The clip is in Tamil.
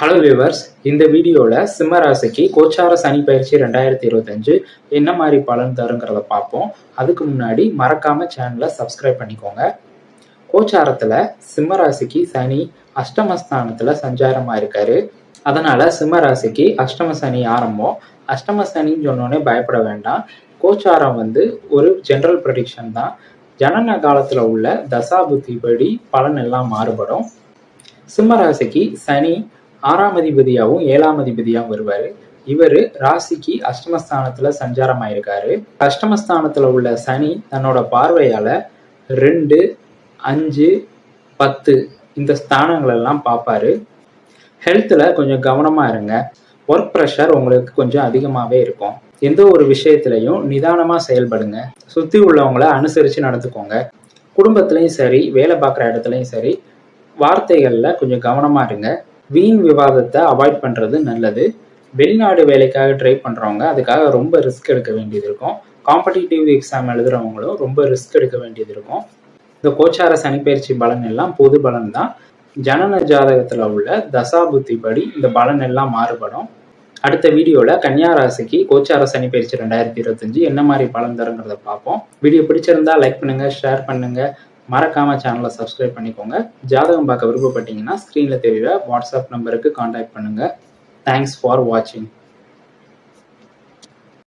ஹலோ வியூவர்ஸ் இந்த வீடியோவில் சிம்ம ராசிக்கு கோச்சார சனி பயிற்சி ரெண்டாயிரத்தி இருபத்தஞ்சு என்ன மாதிரி பலன் தருங்கிறத பார்ப்போம். அதுக்கு முன்னாடி மறக்காம சேனலை சப்ஸ்கிரைப் பண்ணிக்கோங்க. கோச்சாரத்தில் சிம்ம ராசிக்கு சனி அஷ்டமஸ்தானத்தில் சஞ்சாரமாக இருக்காரு. அதனால் சிம்ம ராசிக்கு அஷ்டம சனி ஆரம்பம். அஷ்டம சனின்னு சொன்னோடனே பயப்பட வேண்டாம். கோச்சாரம் வந்து ஒரு ஜென்ரல் ப்ரடிக்ஷன் தான். ஜனன காலத்தில் உள்ள தசாபுத்தி படி பலன் எல்லாம் மாறுபடும். சிம்ம ராசிக்கு சனி ஆறாம் அதிபதியாகவும் ஏழாம் அதிபதியாகவும் வருவார். இவர் ராசிக்கு அஷ்டமஸ்தானத்தில் சஞ்சாரம் ஆயிருக்காரு அஷ்டமஸ்தானத்தில் உள்ள சனி தன்னோட பார்வையால் ரெண்டு அஞ்சு பத்து இந்த ஸ்தானங்களெல்லாம் பார்ப்பாரு ஹெல்த்தில் கொஞ்சம் கவனமாக இருங்க. ஒர்க் ப்ரெஷர் உங்களுக்கு கொஞ்சம் அதிகமாகவே இருக்கும். எந்த ஒரு விஷயத்துலையும் நிதானமாக செயல்படுங்க. சுற்றி உள்ளவங்கள அனுசரித்து நடந்துக்கோங்க. குடும்பத்துலேயும் சரி வேலை பார்க்குற இடத்துலையும் சரி வார்த்தைகளில் கொஞ்சம் கவனமாக இருங்க. வீண் விவாதத்தை அவாய்ட் பண்ணுறது நல்லது. வெளிநாடு வேலைக்காக ட்ரை பண்ணுறவங்க அதுக்காக ரொம்ப ரிஸ்க் எடுக்க வேண்டியது இருக்கும். காம்படிட்டிவ் எக்ஸாம் எழுதுகிறவங்களும் ரொம்ப ரிஸ்க் எடுக்க வேண்டியது இருக்கும். இந்த கோச்சார சனிப்பயிற்சி பலன் எல்லாம் பொது பலன் தான். ஜனன ஜாதகத்தில் உள்ள தசா புத்தி படி இந்த பலன் எல்லாம் மாறுபடும். அடுத்த வீடியோவில் கன்னியா ராசிக்கு கோச்சார சனிப்பயிற்சி ரெண்டாயிரத்தி இருபத்தஞ்சு என்ன மாதிரி பலன் தருங்கிறத பார்ப்போம். வீடியோ பிடிச்சிருந்தா லைக் பண்ணுங்கள் ஷேர் பண்ணுங்கள் மறக்காம சேனலை சப்ஸ்கிரைப் பண்ணிக்கோங்க. ஜாதகம் பார்க்க விருப்பப்பட்டீங்கன்னா ஸ்க்ரீனில் தெரியுற வாட்ஸ்அப் நம்பருக்கு காண்டாக்ட் பண்ணுங்க. தேங்க்ஸ் ஃபார் வாட்சிங்